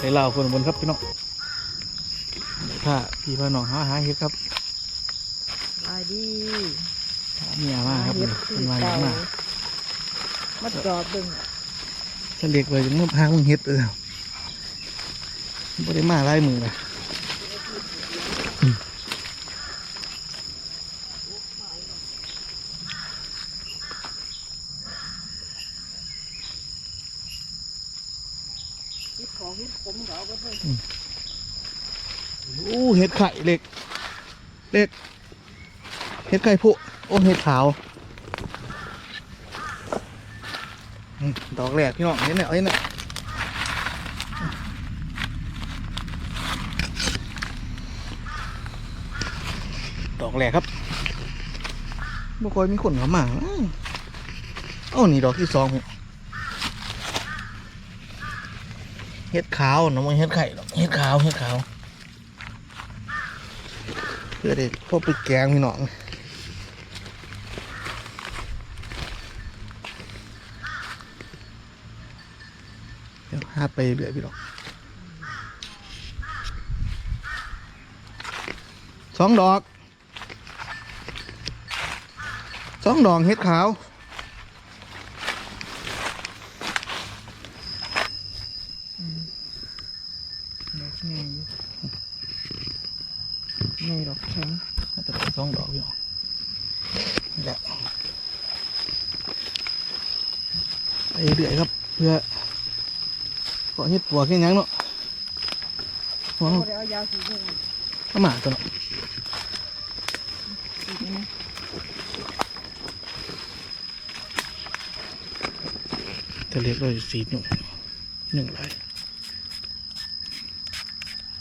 ไข่ลาวคนบนครับพี่น้องถ้าพี่พ่อน้องหาหาเห็ดครับมาดีหาเมียมาครับเฮ็เป็ดนคือมาอเก่าย่างมามาจอบเบิ่งฉันเรียกไว้ถึงเมื่อพามึงเห็ดเออบ่ได้มาไล่มือเลย คิดของคิดผมเขาก็เพิ่ง อู้เห็ด ไข่เล็ก เล็ก เห็ดไข่ผู้โอ้เห็ดขาวดอกแรกพี่น้องเห็นไหมเห็นไหมดอกแรกครับบ่คอยมีคนเข้ามาอ้าวเอ้านี่ดอกที่สองเห็ดขาวนะมันเห็ดไข่หรอกเห็ดขาวเห็ดขาว เพื่อได้พบไปแกงพี่น้องเดี๋ยวหาไปเรื่อยพี่น้องสองดอกสองดอกเห็ดขาว ดอกไงไงดอกแข็ง น่าจะเป็นสองดอกพี่น้อง นี่แหละไปเรื่อยครับ เพื่อขอเห็ดปัวแค่ยังเนาะหัวเขาได้เอายาสีม่วงข้ามาตัวเนาะสีนี่นะจะเรียกว่าสีหนึ่งหนึ่งไร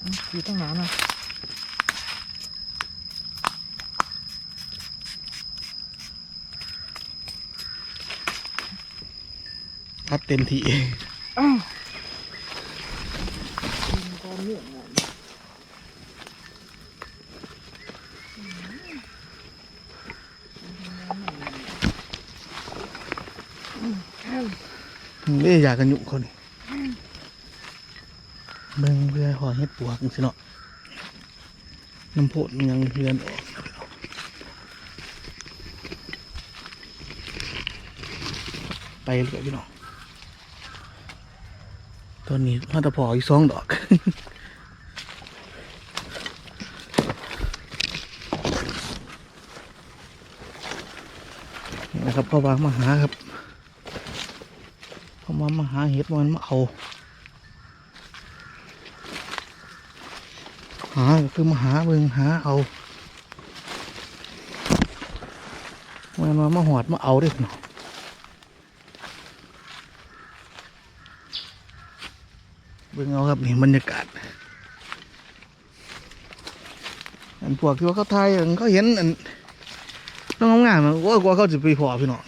อืมสีต้องหนาหน่อย อัดเต็มทีนี่อยอืมอ้าวเล่อยากกันยุ่งคนเบิ่งเพื่อหอเฮ็ดปวกสิเนาะน้ำโพดยังเรือนออกไปเรื่อยพี่น้อง ตอนนี้มาแตะพออีกสองดอกนะครับพ่อวางมาหาครับเขามามาหาเห็ดมันมาเอาหาคือมาหาเบิ่งหาเอามันมามาหอดมาเอาด้เนาะ บิ่งเอาครับนี่บรรยากาศอันพวกที่ว่าเขาทายเขาเห็นอันน้องงามๆมันว่ากว่าเขาจะไปพอพี่น้อง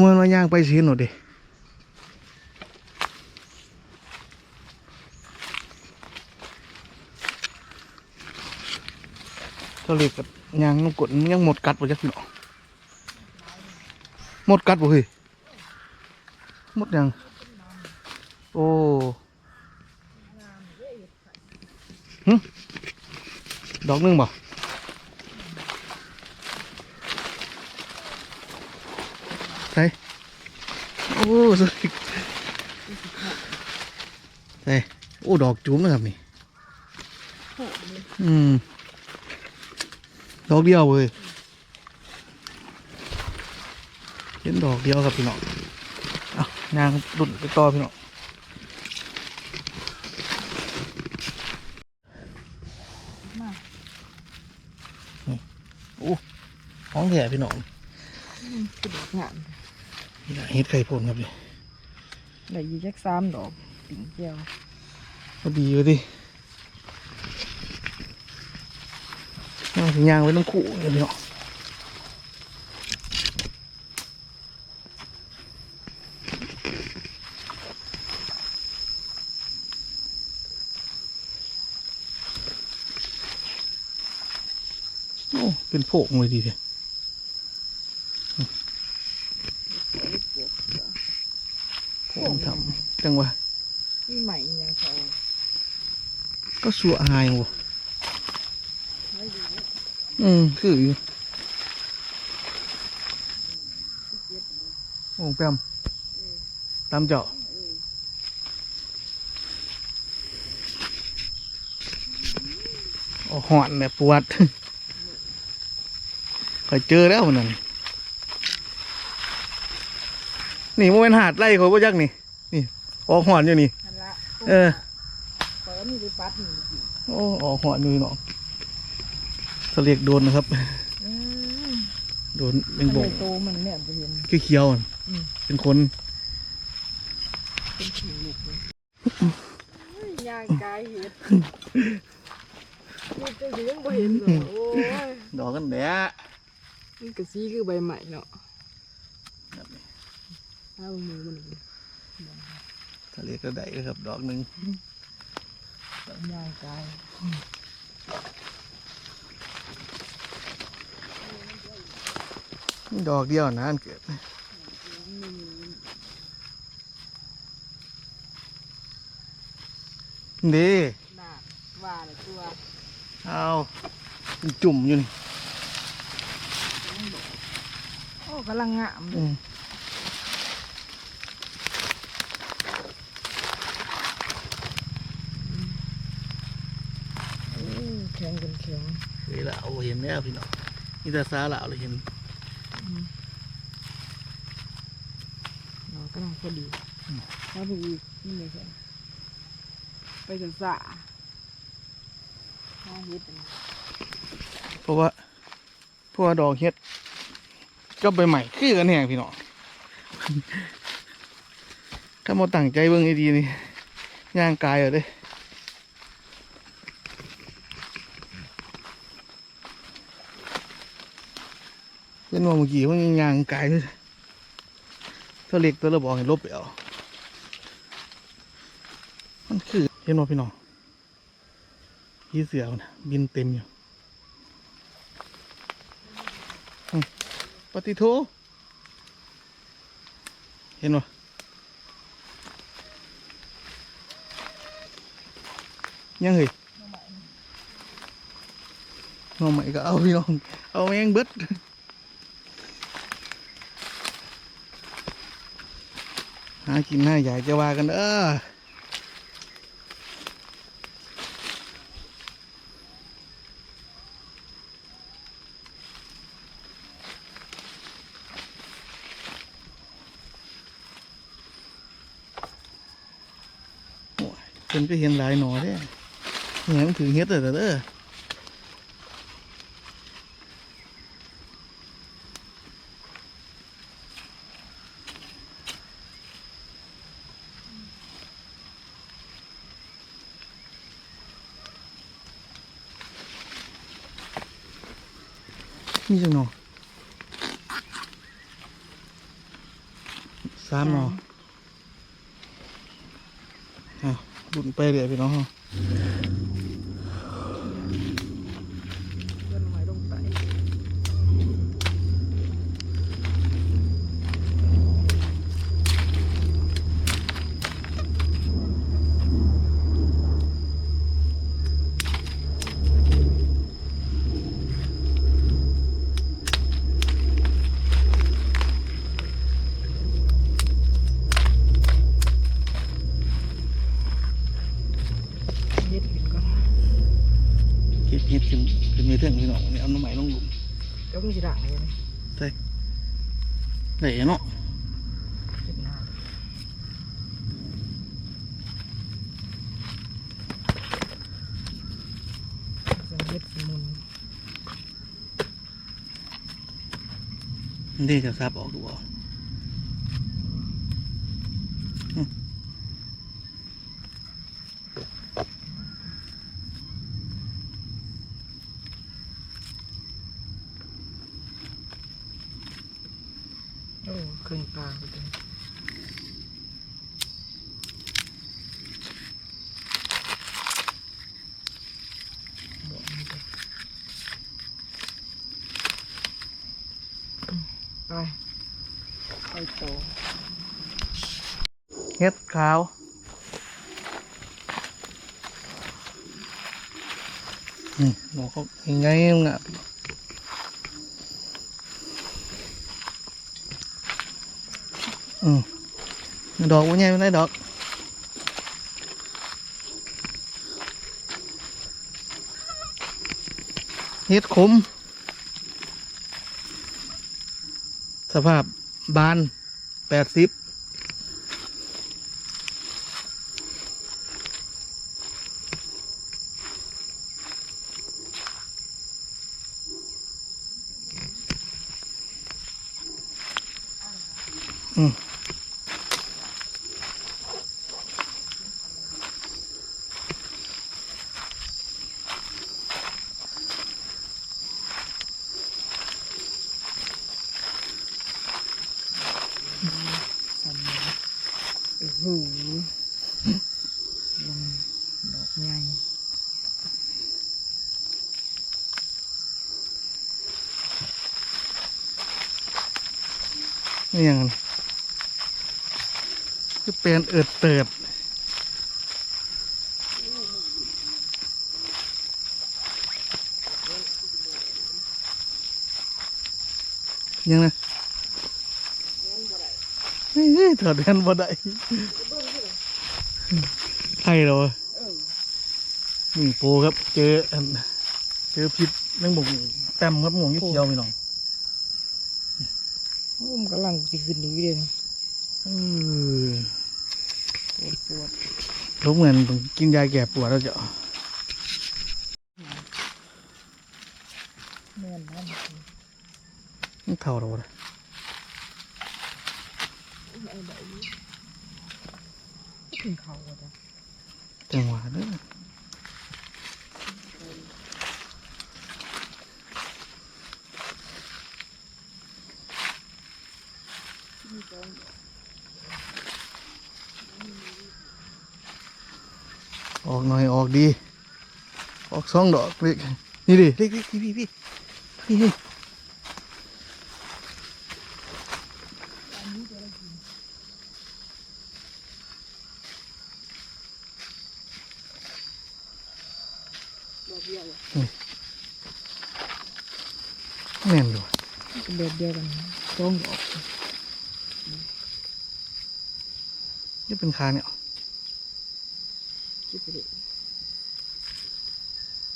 มันมาย่างไปสิหนูดิก็เลยกับย่างน้ำกกัน องหมดกัดบ่เฮ้ยหมดยังโอ้หึดอกหนึงบ่ใช่โอ้สุ ดอกเดียวเลยเห็นดอกเดียวครับพี่น้องอ่างดุนไปต่อพี่น้องโอ้ห้องแย่พี่น้องดกงามนี่แหละเห็ดไข่พ่นครับนี่ได้ยีจักสามดอกติ่งเจียวพอดีเลยดิ ย่างไว้ต้องขู่เลยพี่น้องโอ้เป็นโผงเลยดีเดียโผงทำจังวะนี่ใหม่อีหยังเขาก็สัวอายว่ะ อืมคืออยู่โอ้แปมตามเจาะโอ้หอนแบบปวดคอยเจอแล้วนั่นนี่โมเป็นหาดไล่เขาบ่ยักนี่ นี่ ออกหอนอยู่นี่นั่นละเออเปิดมีไปปัดนี่โอ้ออกหัวดูหน องสเลียกโดนนะครับอืมโดนเป็มันนบ่งเลยโตมันเนี่ยจะเห็นคือเขียวๆอะอืมเป็นคนเป็นผิวลูกเลยยางกายเห็ดนี่จะยังบ่เห็นเหรอโอ้ยดอกกันแดะมันกระซีคือใบใหม่เนาะเอามือมันอีกสเลียกก็ได้เลยครับ ดอกหนึ่งยางกาย ดอกเดียวนะอันเกิดเด้น่าว่าเลยตัวเอาจุ่มอยู่นี่โอ้กำลังงามเลอืยมโอ้แข็งกันแข็งเคยละเอาเห็นแล้วพี่น้องนี่แต่ซาละเอาเลยเห็น เรา กำลังพอดีแล้วไปอีกนี่เลยค่ะไปจะสะห้าเฮ็ดอันนี้เพราะว่าเพราะว่าดอกเฮ็ดก็ใบใหม่คือกันแหงพี่น้อง ถ้ามาตั้งใจเบิ่งให้ดีนี่ย่างกายเอาเด้เป็นว่าเมื่อกี้มันยังยางไกลเลย ถ้าเล็กตัวเราบอกให้ลบไปเอามันคือเห็นว่าพี่น้องยี่เสือมันน่ะบินเต็มอยู่อืมปฏิโทเห็นว่ายังเหยน้องใหม่ก็เอาพี่น้อง เอาแมงเบิด หากินหน้าใหญ่จะว่ากันเออโอ้ยเพิ่นก็เห็นหลายหน่อเด้เนี่ยมันถือเฮ็ดแต่เด้อ นี่จังหนอสามหนออะบุญไปเรื่อยพี่น้อง มึงสิด่างเลยนะใส่ได้เนาะเฮ็ดหน้าเสียงเฮ็ดสิมุนนี่จะซับออกดูบ่โอ้ขึ้นปลาไปเลยบอกมันไป อืมไปไปต่อเฮ็ดขาวนี่บอกเสภาพบานแปดสิบ อืม สันโอ้โหลงดอกใหญ่ นี่ยังไงคือเป็นเอิดเติดยังไงเฮ้ยถอดแว่นบ่ได้ใช่เหรอนี่โปครับ เจอเจอพิษแมงมุมแต้มครับหมงยี่เขียวพี่น้อง มันกำลังสิขึ้นนี้เลยนะเออปวดปวดรู้เหมือนต้องกินยาแก้ปวดแล้วจะแม่นนะมันเท่าเราเลยขึ้นเขาก็ได้จังหวะเด้อ ออกหน่อยออกดี ออกสองดอกเล็กนี่ดิเล็กเล็กพี่พี่พี่พี่พี่แม่นอยู่เป็นแบบเดียวกันสองดอกนี่เป็นคาเนี่ย คิดไปเลย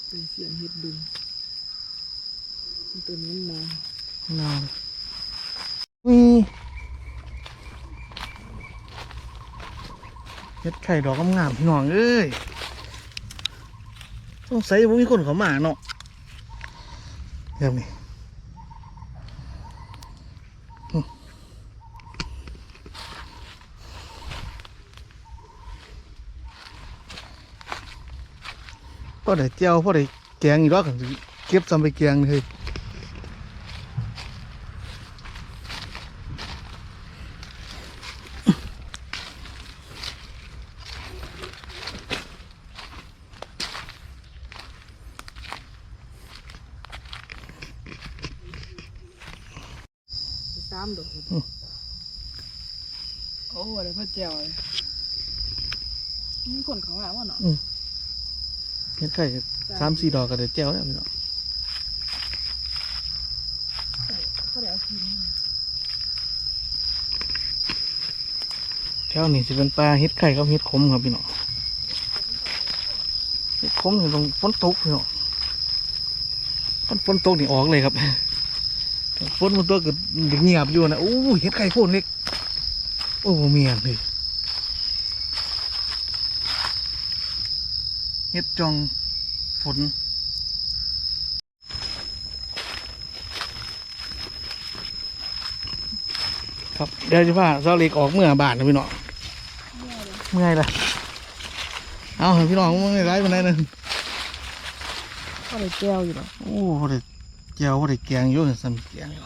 เป็นเสียงเห็ดดุงตัวนี้มานอนมีเฮ็ดไข่ดอกงามๆพี่น้องเอ้ยสงสัยว่ามีคนเขามาเนาะเดี๋ยวนี้อืมพอ ได้เจียวพอได้แกงอีกรอบเก็บซ้ำไปแกงเลย สามดอกโอ้อะไรพระเจ้าเลยมีคนเขาหาว่าเนาะ เฮ็ด ไข่สามสี่ดอกก็ได้เจียวแล้วพี่น้องเขาได้เอานแถวนี้จะเป็นปลาเฮ็ดไข่กับเฮ็ดขมครับพี่น้องเฮ็ดขมนี่ต้องฝนตกพี่น้องฝนฝนตกนี่ออกเลยครับฝนมันตกก็เงียบอยู่นะโอ้เฮ็ดไข่โคตรเล็ก โอ้เมียนเลยเฮ็ดจอง ฝนครับเดี๋ยวจะพาเสาเล็กออกเมื่อบานนะพี่น้องเมื่อยละเอาให้พี่น้องมึงไร้ไปไหนนึงก็เลยแก้วอยู่หรอโอ้โหได้เจียวบ่ได้แกงอยู่สั่นแกงอยู่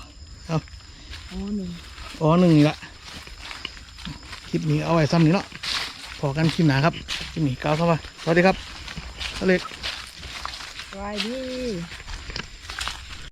อ๋อหนึ่งอ๋อหนึ่งนี่ละคลิปนี้เอาไว้ซ้ำนี้เนาะพอกันคลิปหนาครับคลิปนี้ก้าวเข้ามาสวัสดีครับเสาเล็ก ไว้ดี